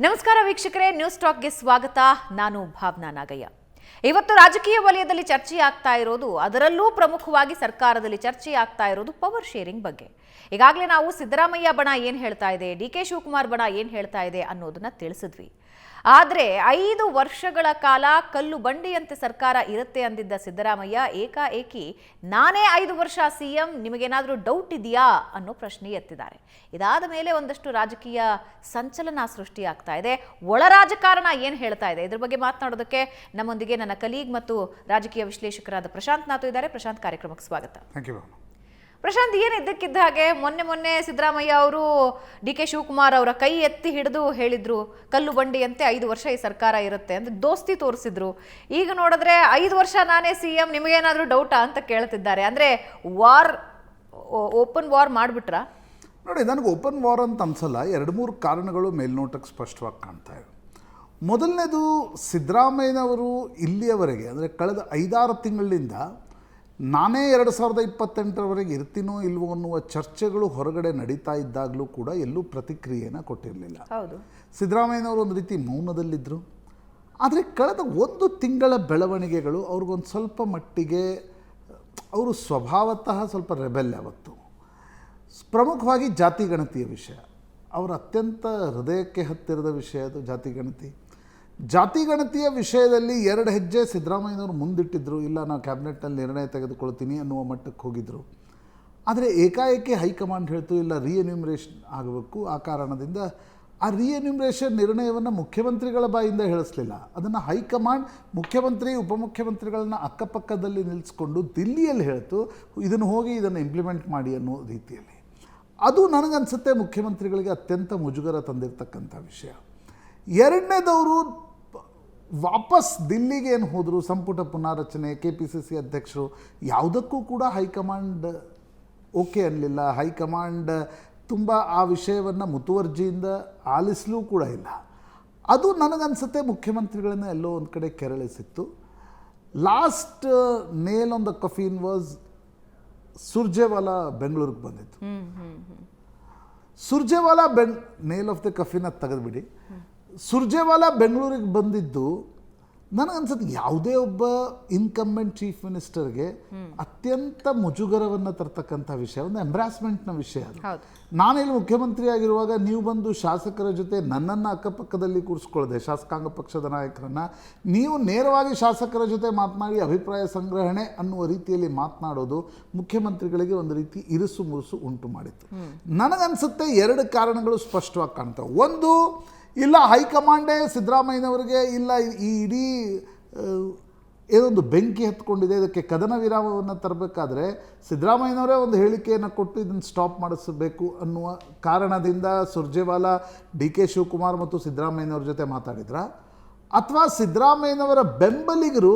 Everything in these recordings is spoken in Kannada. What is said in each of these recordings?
ನಮಸ್ಕಾರ ವೀಕ್ಷಕರೇ ನ್ಯೂಸ್ ಟಾಕ್ಗೆ ಸ್ವಾಗತ. ನಾನು ಭಾವನಾ ನಾಗಯ್ಯ. ಇವತ್ತು ರಾಜಕೀಯ ವಲಯದಲ್ಲಿ ಚರ್ಚೆ ಆಗ್ತಾ ಇರೋದು ಅದರಲ್ಲೂ ಪ್ರಮುಖವಾಗಿ ಸರ್ಕಾರದಲ್ಲಿ ಚರ್ಚೆ ಆಗ್ತಾ ಇರೋದು ಪವರ್ ಶೇರಿಂಗ್ ಬಗ್ಗೆ. ಈಗಾಗಲೇ ನಾವು ಸಿದ್ದರಾಮಯ್ಯ ಬಣ ಏನು ಹೇಳ್ತಾ ಇದೆ, ಡಿ ಕೆ ಶಿವಕುಮಾರ್ ಬಣ ಏನು ಹೇಳ್ತಾ ಇದೆ ಅನ್ನೋದನ್ನ ತಿಳಿಸಿದ್ವಿ. ಆದರೆ ಐದು ವರ್ಷಗಳ ಕಾಲ ಕಲ್ಲು ಬಂಡಿಯಂತೆ ಸರ್ಕಾರ ಇರುತ್ತೆ ಅಂದಿದ್ದ ಸಿದ್ದರಾಮಯ್ಯ, ಏಕಾಏಕಿ ನಾನೇ ಐದು ವರ್ಷ ಸಿಎಂ ನಿಮಗೇನಾದರೂ ಡೌಟ್ ಇದೆಯಾ ಅನ್ನೋ ಪ್ರಶ್ನೆ ಎತ್ತಿದ್ದಾರೆ. ಇದಾದ ಮೇಲೆ ಒಂದಷ್ಟು ರಾಜಕೀಯ ಸಂಚಲನ ಸೃಷ್ಟಿಯಾಗ್ತಾ ಇದೆ. ಒಳ ರಾಜಕಾರಣ ಏನು ಹೇಳ್ತಾ ಇದೆ? ಇದ್ರ ಬಗ್ಗೆ ಮಾತನಾಡೋದಕ್ಕೆ ನಮ್ಮೊಂದಿಗೆ ನನ್ನ ಕಲೀಗ್ ಮತ್ತು ರಾಜಕೀಯ ವಿಶ್ಲೇಷಕರಾದ ಪ್ರಶಾಂತ್ ನಾಥು ಇದ್ದಾರೆ. ಪ್ರಶಾಂತ್ ಕಾರ್ಯಕ್ರಮಕ್ಕೆ ಸ್ವಾಗತ. ಥ್ಯಾಂಕ್ ಯು ಮ್ಯಾಮ್ ಪ್ರಶಾಂತ್ ಏನು ಇದ್ದಕ್ಕಿದ್ದ ಹಾಗೆ ಮೊನ್ನೆ ಮೊನ್ನೆ ಸಿದ್ದರಾಮಯ್ಯ ಅವರು ಡಿ ಕೆ ಶಿವಕುಮಾರ್ ಅವರ ಕೈ ಎತ್ತಿ ಹಿಡಿದು ಹೇಳಿದ್ರು ಕಲ್ಲು ಬಂಡಿಯಂತೆ ಐದು ವರ್ಷ ಈ ಸರ್ಕಾರ ಇರುತ್ತೆ ಅಂತ ದೋಸ್ತಿ ತೋರಿಸಿದ್ರು. ಈಗ ನೋಡಿದ್ರೆ ಐದು ವರ್ಷ ನಾನೇ ಸಿ ಎಂ ನಿಮಗೇನಾದರೂ ಡೌಟಾ ಅಂತ ಕೇಳ್ತಿದ್ದಾರೆ. ಅಂದರೆ ವಾರ್ ಓಪನ್ ವಾರ್ ಮಾಡಿಬಿಟ್ರಾ? ನೋಡಿ ನನಗೆ ಓಪನ್ ವಾರ್ ಅಂತ ಅನ್ಸಲ್ಲ. ಎರಡು ಮೂರು ಕಾರಣಗಳು ಮೇಲ್ನೋಟಕ್ಕೆ ಸ್ಪಷ್ಟವಾಗಿ ಕಾಣ್ತಾ ಇವೆ. ಮೊದಲನೇದು ಸಿದ್ದರಾಮಯ್ಯನವರು ಇಲ್ಲಿಯವರೆಗೆ ಅಂದರೆ ಕಳೆದ ಐದಾರು ತಿಂಗಳಿಂದ ನಾನೇ ಎರಡು ಸಾವಿರದ ಇಪ್ಪತ್ತೆಂಟರವರೆಗೆ ಇರ್ತೀನೋ ಇಲ್ವೋ ಅನ್ನುವ ಚರ್ಚೆಗಳು ಹೊರಗಡೆ ನಡೀತಾ ಇದ್ದಾಗಲೂ ಕೂಡ ಎಲ್ಲೂ ಪ್ರತಿಕ್ರಿಯೆನ ಕೊಟ್ಟಿರಲಿಲ್ಲ. ಹೌದು. ಸಿದ್ದರಾಮಯ್ಯನವರು ಒಂದು ರೀತಿ ಮೌನದಲ್ಲಿದ್ದರು ಆದರೆ ಕಳೆದ ಒಂದು ತಿಂಗಳ ಬೆಳವಣಿಗೆಗಳು ಅವ್ರಿಗೊಂದು ಸ್ವಲ್ಪ ಮಟ್ಟಿಗೆ ಅವರು ಸ್ವಭಾವತಃ ಸ್ವಲ್ಪ ರೆಬೆಲ್ ಯಾವತ್ತು. ಪ್ರಮುಖವಾಗಿ ಜಾತಿ ಗಣತಿಯ ವಿಷಯ. ಅವರ ಅತ್ಯಂತ ಹೃದಯಕ್ಕೆ ಹತ್ತಿರದ ವಿಷಯ ಅದು ಜಾತಿ ಗಣತಿ. ಜಾತಿ ಗಣತಿಯ ವಿಷಯದಲ್ಲಿ ಎರಡು ಹೆಜ್ಜೆ ಸಿದ್ದರಾಮಯ್ಯನವರು ಮುಂದಿಟ್ಟಿದ್ರು, ಇಲ್ಲ ನಾವು ಕ್ಯಾಬಿನೆಟ್ನಲ್ಲಿ ನಿರ್ಣಯ ತೆಗೆದುಕೊಳ್ತೀನಿ ಅನ್ನುವ ಮಟ್ಟಕ್ಕೆ ಹೋಗಿದ್ದರು ಆದರೆ ಏಕಾಏಕಿ ಹೈಕಮಾಂಡ್ ಹೇಳ್ತು, ಇಲ್ಲ ರಿಎನ್ಯೂಮರೇಷನ್ ಆಗಬೇಕು. ಆ ಕಾರಣದಿಂದ ಆ ರಿಎನ್ಯೂಮರೇಷನ್ ನಿರ್ಣಯವನ್ನು ಮುಖ್ಯಮಂತ್ರಿಗಳ ಬಾಯಿಂದ ಹೇಳಿಸ್ಲಿಲ್ಲ. ಅದನ್ನು ಹೈಕಮಾಂಡ್ ಮುಖ್ಯಮಂತ್ರಿ, ಉಪಮುಖ್ಯಮಂತ್ರಿಗಳನ್ನ ಅಕ್ಕಪಕ್ಕದಲ್ಲಿ ನಿಲ್ಲಿಸ್ಕೊಂಡು ದಿಲ್ಲಿಯಲ್ಲಿ ಹೇಳ್ತು, ಇದನ್ನು ಹೋಗಿ ಇದನ್ನು ಇಂಪ್ಲಿಮೆಂಟ್ ಮಾಡಿ ಅನ್ನೋ ರೀತಿಯಲ್ಲಿ. ಅದು ನನಗನ್ಸುತ್ತೆ ಮುಖ್ಯಮಂತ್ರಿಗಳಿಗೆ ಅತ್ಯಂತ ಮುಜುಗರ ತಂದಿರತಕ್ಕಂಥ ವಿಷಯ. ಎರಡನೇದವರು ವಾಪಸ್ ದಿಲ್ಲಿಗೆ ಏನು ಹೋದರು? ಸಂಪುಟ ಪುನಾರಚನೆ ಕೆ ಪಿ ಸಿ ಸಿ ಅಧ್ಯಕ್ಷರು ಯಾವುದಕ್ಕೂ ಕೂಡ ಹೈಕಮಾಂಡ್ ಓಕೆ ಅನ್ನಲಿಲ್ಲ ಹೈಕಮಾಂಡ್ ತುಂಬ ಆ ವಿಷಯವನ್ನು ಮುತುವರ್ಜಿಯಿಂದ ಆಲಿಸಲೂ ಕೂಡ ಇಲ್ಲ. ಅದು ನನಗನ್ಸುತ್ತೆ ಮುಖ್ಯಮಂತ್ರಿಗಳನ್ನ ಎಲ್ಲೋ ಒಂದು ಕಡೆ ಕೆರಳಿಸಿತ್ತು. Last nail on the coffin was Surjewala ಬೆಂಗಳೂರಿಗೆ ಬಂದಿತ್ತು. ಸುರ್ಜೇವಾಲಾ ಬೆಂಗ್ ನೇಲ್ ಆಫ್ ದ ಕಫಿನ ತೆಗೆದುಬಿಡಿ. ಸುರ್ಜೇವಾಲಾ ಬೆಂಗಳೂರಿಗೆ ಬಂದಿದ್ದು ನನಗನ್ಸುತ್ತೆ ಯಾವುದೇ ಒಬ್ಬ ಇನ್ಕಂಬೆಂಟ್ ಚೀಫ್ ಮಿನಿಸ್ಟರ್ಗೆ ಅತ್ಯಂತ ಮುಜುಗರವನ್ನು ತರ್ತಕ್ಕಂಥ ವಿಷಯ ಒಂದು ಎಂಬ್ರಾಸ್ಮೆಂಟ್ನ ವಿಷಯ ಅದು. ನಾನಿಲ್ಲಿ ಮುಖ್ಯಮಂತ್ರಿ ಆಗಿರುವಾಗ ನೀವು ಬಂದು ಶಾಸಕರ ಜೊತೆ ನನ್ನನ್ನು ಅಕ್ಕಪಕ್ಕದಲ್ಲಿ ಕೂರಿಸ್ಕೊಳ್ಳದೆ ಶಾಸಕಾಂಗ ಪಕ್ಷದ ನಾಯಕರನ್ನ. ನೀವು ನೇರವಾಗಿ ಶಾಸಕರ ಜೊತೆ ಮಾತನಾಡಿ ಅಭಿಪ್ರಾಯ ಸಂಗ್ರಹಣೆ ಅನ್ನುವ ರೀತಿಯಲ್ಲಿ ಮಾತನಾಡೋದು ಮುಖ್ಯಮಂತ್ರಿಗಳಿಗೆ ಒಂದು ರೀತಿ ಇರುಸು ಮುರುಸು ಉಂಟು ಮಾಡಿತ್ತು. ನನಗನ್ಸುತ್ತೆ ಎರಡು ಕಾರಣಗಳು ಸ್ಪಷ್ಟವಾಗಿ ಕಾಣ್ತವೆ. ಒಂದು ಇಲ್ಲ ಹೈಕಮಾಂಡೇ ಸಿದ್ದರಾಮಯ್ಯನವರಿಗೆ ಇಲ್ಲ ಈ ಇಡೀ ಏನೊಂದು ಬೆಂಕಿ ಹತ್ಕೊಂಡಿದೆ, ಇದಕ್ಕೆ ಕದನ ವಿರಾಮವನ್ನು ತರಬೇಕಾದ್ರೆ ಸಿದ್ದರಾಮಯ್ಯನವರೇ ಒಂದು ಹೇಳಿಕೆಯನ್ನು ಕೊಟ್ಟು ಇದನ್ನು ಸ್ಟಾಪ್ ಮಾಡಿಸಬೇಕು ಅನ್ನುವ ಕಾರಣದಿಂದ ಸುರ್ಜೇವಾಲಾ, ಡಿ ಕೆ ಶಿವಕುಮಾರ್ ಮತ್ತು ಸಿದ್ದರಾಮಯ್ಯನವ್ರ ಜೊತೆ ಮಾತಾಡಿದ್ರ? ಅಥವಾ ಸಿದ್ದರಾಮಯ್ಯನವರ ಬೆಂಬಲಿಗರು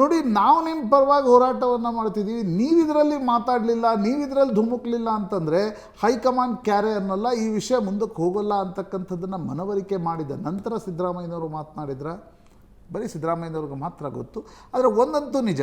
ನೋಡಿ, ನಾವು ನಿಮ್ಮ ಪರವಾಗಿ ಹೋರಾಟವನ್ನು ಮಾಡ್ತಿದ್ದೀವಿ ನೀವು ಇದರಲ್ಲಿ ಮಾತಾಡಲಿಲ್ಲ ನೀವು ಇದರಲ್ಲಿ ಧುಮುಕ್ಲಿಲ್ಲ ಅಂತಂದರೆ ಹೈಕಮಾಂಡ್ ಕ್ಯಾರೆ ಅನ್ನಲ್ಲ, ಈ ವಿಷಯ ಮುಂದಕ್ಕೆ ಹೋಗಲ್ಲ ಅಂತಕ್ಕಂಥದ್ದನ್ನು ಮನವರಿಕೆ ಮಾಡಿದ ನಂತರ ಸಿದ್ದರಾಮಯ್ಯನವರು ಮಾತನಾಡಿದ್ರ? ಬರೀ ಸಿದ್ದರಾಮಯ್ಯನವ್ರಿಗೆ ಮಾತ್ರ ಗೊತ್ತು, ಆದರೆ ಒಂದಂತೂ ನಿಜ.